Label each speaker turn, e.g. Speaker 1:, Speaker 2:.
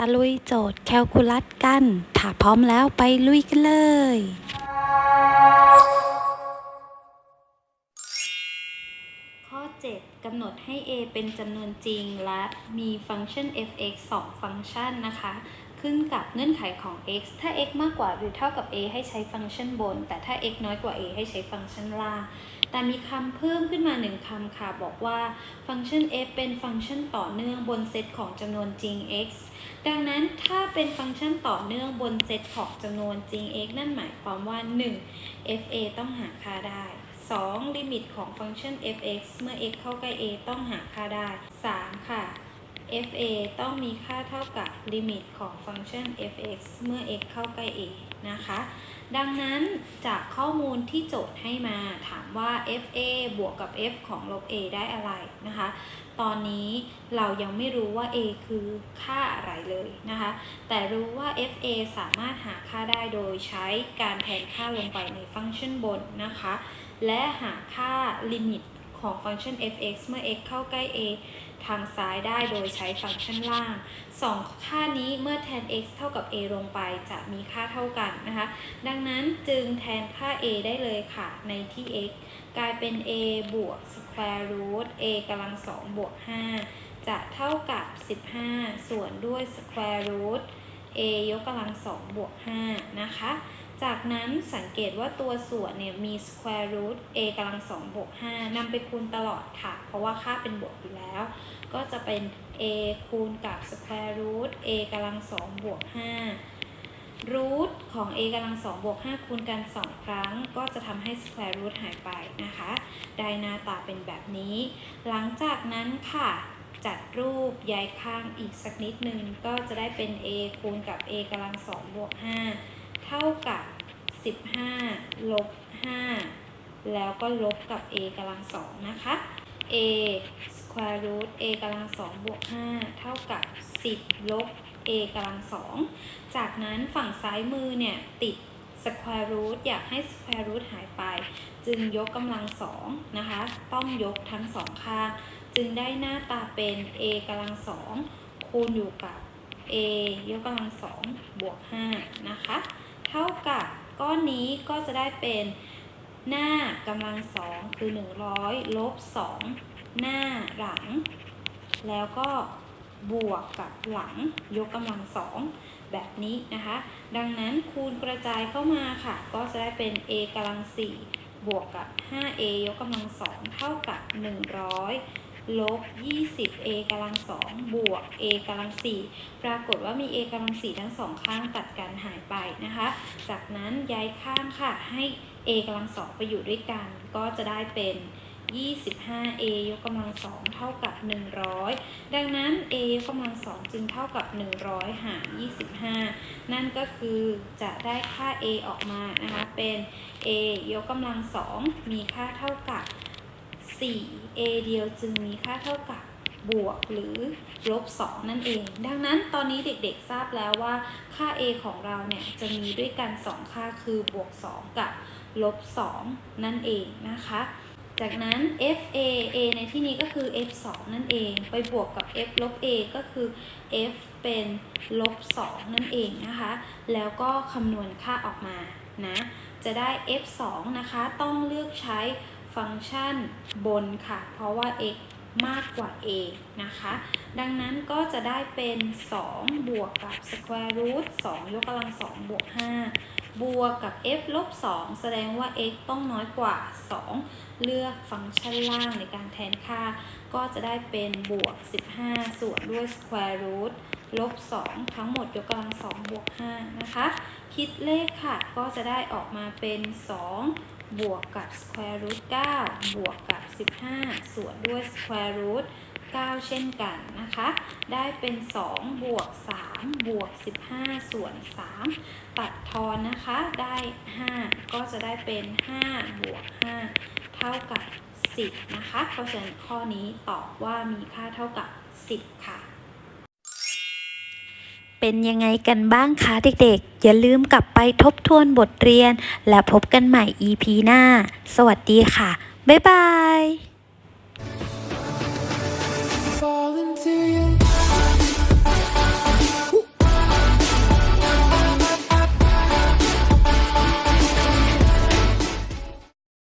Speaker 1: ตะลุยโจทย์แคลคูลัสกัน ถ้าพร้อมแล้วไปลุยกันเลย ข้อ 7กำหนดให้ a เป็นจำนวนจริงและมีฟังก์ชัน f(x) 2 ฟังก์ชันนะคะ ขึ้นกับเงื่อนไขของ x ถ้า x มากกว่าหรือเท่ากับ a ให้ใช้ฟังก์ชันบน แต่ถ้า x น้อยกว่า a ให้ใช้ฟังก์ชันล่าง แต่มีคำเพิ่มขึ้นมาหนึ่งคำค่ะ บอกว่าฟังก์ชัน f เป็นฟังก์ชันต่อเนื่องบนเซตของจำนวนจริง x ดังนั้นถ้าเป็นฟังก์ชันต่อเนื่องบนเซตของจำนวนจริง x นั่นหมายความว่า 1 fa ต้องหาค่าได้ 2. ลิมิตของฟังก์ชัน f(x) เมื่อ x เข้าใกล้ a ต้องหาค่าได้ 3. ค่ะ fa ต้องมีค่าเท่ากับลิมิตของฟังก์ชัน f(x) เมื่อ x เข้าใกล้ a นะคะ ดังนั้นจากข้อมูลที่โจทย์ให้มาถามว่า fa บวกกับ f ของลบ a ได้อะไรนะคะ ตอนนี้เรายังไม่รู้ว่า a คือค่าอะไรเลยนะคะ แต่รู้ว่า fa สามารถหาค่าได้โดยใช้การแทนค่าลงไปในฟังก์ชันบนนะคะ และหาค่าลิมิต ของฟังก์ชัน f(x) เมื่อ x เข้าใกล้ a ทางซ้ายได้โดยใช้ฟังก์ชันล่าง 2 ค่านี้เมื่อแทน x เท่ากับ a ลงไปจะมีค่าเท่ากันนะคะ ดังนั้นจึงแทนค่า a ได้เลยค่ะในที่ x กลายเป็น a บวก square root a กำลัง2บวก 5 จะเท่ากับ 15 ส่วนด้วย square root a ยกกำลัง2บวก 5 นะคะ จากนั้นสังเกตว่าตัวส่วนเนี่ยมี square root a กำลัง2บวก5นำไปคูณตลอดค่ะ เพราะว่าค่าเป็นบวกอยู่แล้ว ก็จะเป็น a คูณกับ square root a กำลัง2บวก5 root ของ a กำลัง2บวก5คูณกัน2ครั้ง ก็จะทำให้ square root หายไปนะคะ ได้หน้าตาเป็นแบบนี้ หลังจากนั้นค่ะจัดรูปย้ายข้างอีกสักนิดนึง ก็จะได้เป็น a คูณกับ a กำลัง2บวก5 เท่ากับ 15 ลบ 5 แล้วก็ลบกับ a กำลัง2นะคะ a square root a กำลัง2บวก 5 เท่ากับ 10 ลบ a กำลัง2จากนั้นฝั่งซ้ายมือเนี่ย ติด square root อยากให้ square root หายไป จึงยกกำลัง2นะคะ ต้องยกทั้งสองข้าง จึงได้หน้าตาเป็น a กำลัง2คูณอยู่กับ a ยกกำลัง2บวก 5 นะคะ กับก้อนนี้ก็จะได้เป็นหน้ากำลังสองคือ 100 ลบ 2 หน้าหลัง แล้วก็บวกกับหลังยกกำลังสองแบบนี้นะคะ ดังนั้นคูณกระจายเข้ามาค่ะ ก็จะได้เป็น a กำลัง4บวกกับ 5a ยกกำลังสองเท่ากับ 100 ลบ 20a กำลัง2บวก a กำลัง4ปรากฏว่ามี a กำลัง4ทั้งสองข้างตัดกันหายไปนะคะ จากนั้นย้ายข้างค่ะให้ a กำลัง2ไปอยู่ด้วยกัน ก็จะได้เป็น 25a ยกกำลัง2เท่ากับ 100 ดังนั้น a ยกกำลัง2จึงเท่ากับ 100 หาร 25 นั่นก็คือจะได้ค่า a ออกมานะคะเป็น a ยกกำลัง2มีค่าเท่ากับ 4 a เดียวจึงมีค่าเท่ากับบวกหรือลบ 2 นั่นเอง ดังนั้นตอนนี้เด็กๆทราบแล้วว่าค่า a ของเราเนี่ยจะมีด้วยกัน 2 ค่าคือบวก 2 กับลบ 2 นั่นเองนะคะ จากนั้น f a a ในที่นี้ก็คือ f 2นั่นเอง ไปบวกกับ f ลบ a ก็คือ f เป็นลบ 2 นั่นเองนะคะ แล้วก็คำนวณค่าออกมานะ จะได้ f 2นะคะ ต้องเลือกใช้ ฟังก์ชันบนค่ะ เพราะว่า x มากกว่า a นะคะ ดังนั้นก็จะได้เป็น 2 บวกกับ square root 2 ยกกำลัง 2 บวก 5 บวกกับ f ลบ 2 แสดงว่า x ต้องน้อยกว่า 2 เลือกฟังก์ชันล่างในการแทนค่า ก็จะได้เป็นบวก 15 ส่วนด้วย square root ลบ 2 ทั้งหมดยกกำลัง 2 บวก 5 นะคะ คิดเลขค่ะ ก็จะได้ออกมาเป็น 2 บวกกับ square root 9 บวกกับ 15 ส่วนด้วย square root 9 เช่นกันนะคะ ได้เป็น 2 บวก 3 บวก 15 ส่วน 3 ตัดทอนนะคะ ได้ 5 ก็จะได้เป็น 5 บวก 5 เท่ากับ 10 นะคะ เพราะฉะนั้นข้อนี้ตอบว่ามีค่าเท่ากับ 10 ค่ะ เป็นยังไงกันบ้างคะเด็กๆ อย่าลืมกลับไปทบทวนบทเรียน และพบกันใหม่ EP หน้า สวัสดีค่ะ บ๊ายบาย